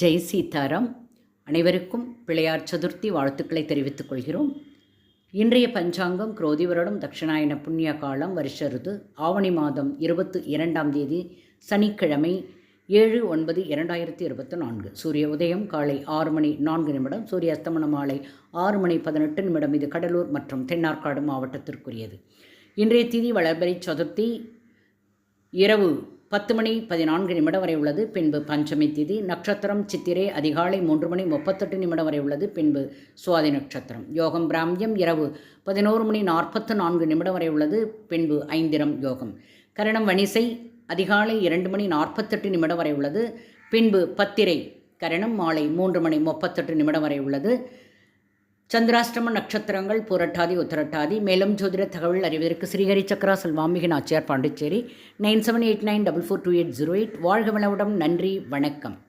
ஜெய் சீதாராம் அனைவருக்கும் பிள்ளையார் சதுர்த்தி வாழ்த்துக்களை தெரிவித்துக் கொள்கிறோம். இன்றைய பஞ்சாங்கம் குரோதி வருடம் தட்சிணாயன புண்ணிய காலம் வருஷ ருது ஆவணி மாதம் இருபத்து இரண்டாம் தேதி சனிக்கிழமை ஏழு ஒன்பது இரண்டாயிரத்தி இருபத்தி நான்கு. சூரிய உதயம் காலை ஆறு மணி நான்கு நிமிடம் சூரிய அஸ்தமனம் மாலை ஆறு மணி பதினெட்டு நிமிடம். இது கடலூர் மற்றும் தென்னார்காடு மாவட்டத்திற்குரியது. இன்றைய திதி வளர்பறை சதுர்த்தி இரவு பத்து மணி பதினான்கு நிமிடம் வரை உள்ளது. பின்பு பஞ்சமி திதி நட்சத்திரம் சித்திரை அதிகாலை மூன்று மணி முப்பத்தெட்டு நிமிடம் வரை உள்ளது. பின்பு சுவாதி நட்சத்திரம். யோகம் பிராமியம் இரவு பதினோரு மணி நாற்பத்து நான்கு நிமிடம் வரை உள்ளது. பின்பு ஐந்திரம் யோகம். கரணம் வணிசை அதிகாலை இரண்டு மணி நாற்பத்தெட்டு நிமிடம் வரை உள்ளது. பின்பு பத்திரை கரணம் மாலை மூன்று மணி முப்பத்தெட்டு நிமிடம் வரை உள்ளது. சந்திராஷ்டம நட்சத்திரங்கள் புரட்டாதி உத்தரட்டாதி. மேலும் ஜோதிட தகவல் அறிவதற்கு ஸ்ரீஹரி சக்கரா செல்வாமிகி Nachiyar Pondicherry. Nine seven eight nine double four two eight zero eight. வாழ்க வளமுடன். நன்றி. வணக்கம்.